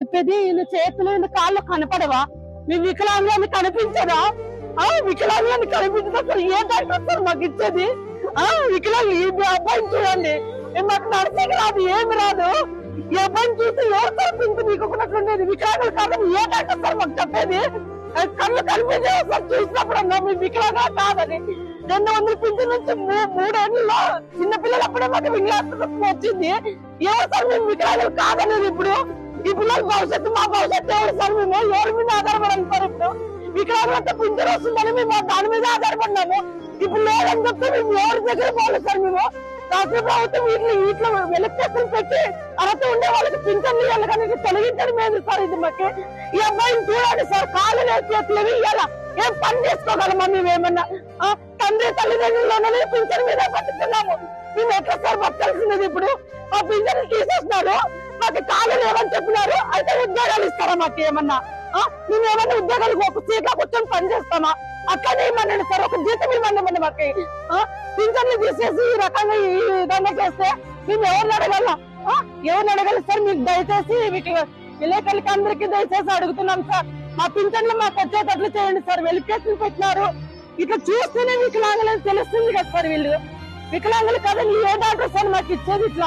చెప్పేది చేతులు కాళ్ళు కనపడవా? మీ వికలాంగులని కనిపించదా? ఆ వికలాంగులని కనిపించదు అసలు ఏ డాక్టర్ సార్ మాకు ఇచ్చేది? ఆ వికలాంగు ఈ అబ్బాయిని చూడండి. మాకు నడిచేకి రాదు ఏమి రాదు. ఈ అబ్బాయిని చూసి ఎవరు తరపించి పింఛన్ ఒకటి వికలాంగులు కాదని ఏ డాక్టర్ సార్ మాకు చెప్పేది? కళ్ళు కనిపించే సార్ చూసినప్పుడన్నా మీ వికలాంగా కాదని. రెండు వందల పింఛన్ నుంచి మూ- మూడేళ్ళలో చిన్న పిల్లలు అప్పుడే మాకు వికలాంగత్వం వచ్చింది. ఎవరు సార్ మేము వికలాంగులు కాదనేది ఇప్పుడు? ఈ పిల్లల భవిష్యత్తు మా భవిష్యత్తు ఎవరు సార్? మేము ఎవరి మీద ఆధారపడాలి సార్ ఇప్పుడు వికలాంగులంతా పింఛన్ వస్తుందని మేము దాని మీద ఆధారపడినాము. ఇప్పుడు లేదని చెప్తే మేము ఎవరి దగ్గర పోలేదు సార్ మేము? రాష్ట్ర ప్రభుత్వం వీటిని వీటిలో వెలుక్కేసులు పెట్టి అర్హత ఉండే వాళ్ళకి పింఛన్లు ఇవ్వాలి కానీ తొలగించడం ఏంది సార్ ఇది మాకు. ఈ అబ్బాయిని చూడండి సార్ కాళ్ళు లేదు చేతులు ఇవ్వాలా? ఏం పని చేసుకోగలమా మేమేమన్నా తండ్రి తల్లిదండ్రులు పింఛన్ మీద బతుకుతున్నాము. మేము ఎట్లా సార్ బతకాల్సినది ఇప్పుడు? ఆ పింఛన్ తీసేస్తున్నారు మాకు కాళ్ళు లేవని చెప్పినారు? అయితే ఉద్యోగాలు ఇస్తారా మాకు ఏమన్నా? ఆ, మేము ఏమన్నా ఉద్యోగాలు ఒక సీట్లో కూర్చొని పని చేస్తామా? అట్లనే ఇవ్వమండి సార్ ఒక జీతం ఇవ్వండి మాకు. ఆ, పింఛన్లు తీసేసి ఈ రకంగా ఈ విధంగా చేస్తే మేము ఎవరిని అడగల? ఎవరిని అడగాలి సార్? మీకు దయచేసి మీకు విలేకరులకి అందరికీ దయచేసి అడుగుతున్నాం సార్. మా పింఛన్లు మాకు వచ్చేటట్లు చేయండి సార్. వెలికేసులు పెట్టినారు. ఇట్లా చూస్తేనే వికలాంగులని తెలుస్తుంది కదా సార్ వీళ్ళు. వికలాంగులు కదండి ఏ డాక్టర్ సార్ మాకు ఇచ్చేది ఇట్లా?